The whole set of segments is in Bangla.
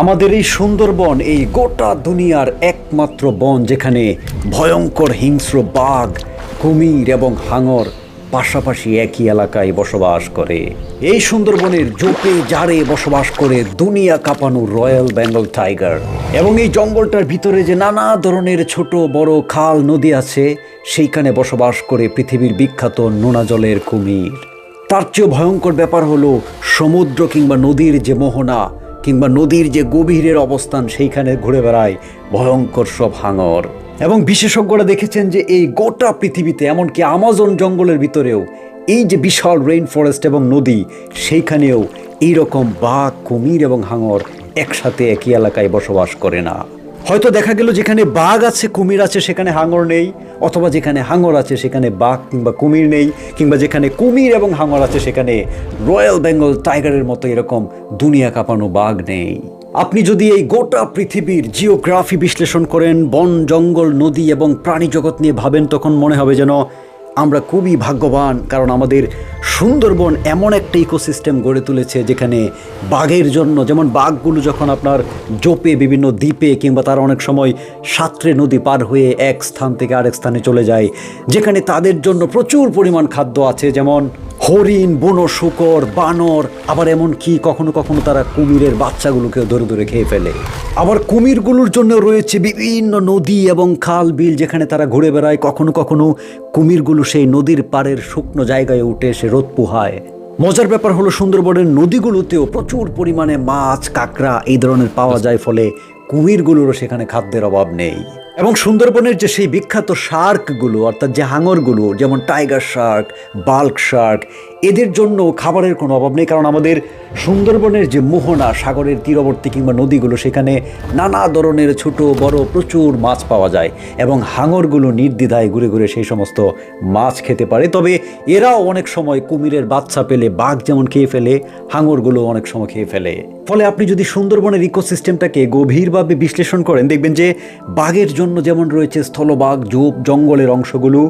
আমাদের এই সুন্দরবন এই গোটা দুনিয়ার একমাত্র বন যেখানে ভয়ঙ্কর হিংস্র বাঘ, কুমির এবং হাঙর পাশাপাশি একই এলাকায় বসবাস করে। এই সুন্দরবনের জোপে জারে বসবাস করে দুনিয়া কাঁপানো রয়্যাল বেঙ্গল টাইগার। এবং এই জঙ্গলটার ভিতরে যে নানা ধরনের ছোট বড় খাল নদী আছে, সেইখানে বসবাস করে পৃথিবীর বিখ্যাত নোনা জলের কুমির। তার চেয়েও ভয়ঙ্কর ব্যাপার হলো সমুদ্র কিংবা নদীর যে মোহনা কিংবা নদীর যে গভীরের অবস্থান, সেইখানে ঘুরে বেড়ায় ভয়ঙ্কর সব হাঙর। এবং বিশেষজ্ঞরা দেখেছেন যে এই গোটা পৃথিবীতে, এমনকি আমাজন জঙ্গলের ভিতরেও, এই যে বিশাল রেইন ফরেস্ট এবং নদী, সেইখানেও এইরকম বাঘ, কুমির এবং হাঙর একসাথে একই এলাকায় বসবাস করে না। হয়তো দেখা গেল যেখানে বাঘ আছে, কুমির আছে, সেখানে হাঙর নেই, অথবা যেখানে হাঙর আছে, সেখানে বাঘ কিংবা কুমির নেই, কিংবা যেখানে কুমির এবং হাঙর আছে, সেখানে রয়্যাল বেঙ্গল টাইগারের মতো এরকম দুনিয়া কাঁপানো বাঘ নেই। আপনি যদি এই গোটা পৃথিবীর জিওগ্রাফি বিশ্লেষণ করেন, বন, জঙ্গল, নদী এবং প্রাণী জগৎ নিয়ে ভাবেন, তখন মনে হবে যেন আমরা খুবই ভাগ্যবান কারণ আমাদের সুন্দরবন এমন একটা ইকোসিস্টেম গড়ে তুলেছে যেখানে বাঘের জন্য, যেমন বাঘগুলো যখন আপনার জোপে, বিভিন্ন দ্বীপে কিংবা তারা অনেক সময় সাঁতরে নদী পার হয়ে এক স্থান থেকে আরেক স্থানে চলে যায়, যেখানে তাদের জন্য প্রচুর পরিমাণ খাদ্য আছে, যেমন হরিণ, বুনো শুকর, বানর, আবার এমন কি কখনো কখনো তারা কুমিরের বাচ্চাগুলোকেও ধরে ধরে খেয়ে ফেলে। আবার কুমিরগুলোর জন্য রয়েছে বিভিন্ন নদী এবং খাল বিল যেখানে তারা ঘুরে বেড়ায়। কখনো কখনো কুমিরগুলো সেই নদীর পাড়ের শুকনো জায়গায় উঠে এসে রোদ পোহায়। মজার ব্যাপার হলো, সুন্দরবনের নদীগুলোতেও প্রচুর পরিমাণে মাছ, কাঁকড়া এই ধরনের পাওয়া যায়, ফলে কুমিরগুলোরও সেখানে খাদ্যের অভাব নেই। এবং সুন্দরবনের যে সেই বিখ্যাত শার্কগুলো অর্থাৎ যে হাঙরগুলো যেমন টাইগার শার্ক বাল্ক শার্ক এদের জন্য খাবারের কোনো অভাব নেই, কারণ আমাদের সুন্দরবনের যে মোহনা, সাগরের তীরবর্তী কিংবা নদীগুলো, সেখানে নানা ধরনের ছোট, বড়, প্রচুর মাছ পাওয়া যায় এবং হাঙরগুলো নির্দ্বিধায় ঘুরে ঘুরে সেই সমস্ত মাছ খেতে পারে। তবে এরাও অনেক সময় কুমিরের বাচ্চা পেলে, বাঘ যেমন খেয়ে ফেলে, হাঙরগুলো অনেক সময় খেয়ে ফেলে। ফলে আপনি যদি সুন্দরবনের ইকোসিস্টেমটাকে গভীরভাবে বিশ্লেষণ করেন, দেখবেন যে বাঘের জন্য যেমন রয়েছে স্থলবাঘ জোপ জঙ্গলের অংশগুলো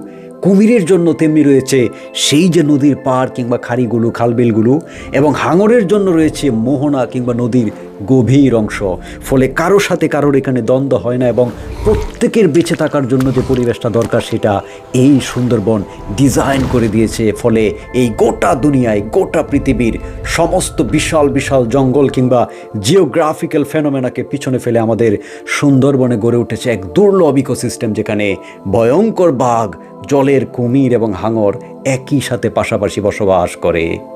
কুমিরের জন্য তেমনি রয়েছে সেই যে নদীর পাড় কিংবা খাড়িগুলো, খালবিলগুলো, এবং হাঙরের জন্য রয়েছে মোহনা কিংবা নদীর গভীর অংশ। ফলে কারও সাথে কারোর এখানে দ্বন্দ্ব হয় না এবং প্রত্যেকের বেঁচে থাকার জন্য যে পরিবেশটা দরকার সেটা এই সুন্দরবন ডিজাইন করে দিয়েছে। ফলে এই গোটা দুনিয়ায়, গোটা পৃথিবীর সমস্ত বিশাল বিশাল জঙ্গল কিংবা জিওগ্রাফিক্যাল ফেনোমেনাকে পিছনে ফেলে আমাদের সুন্দরবনে গড়ে উঠেছে এক দুর্লভ ইকোসিস্টেম যেখানে ভয়ঙ্কর বাঘ, জলের কুমির এবং হাঙর একই সাথে পাশাপাশি বসবাস করে।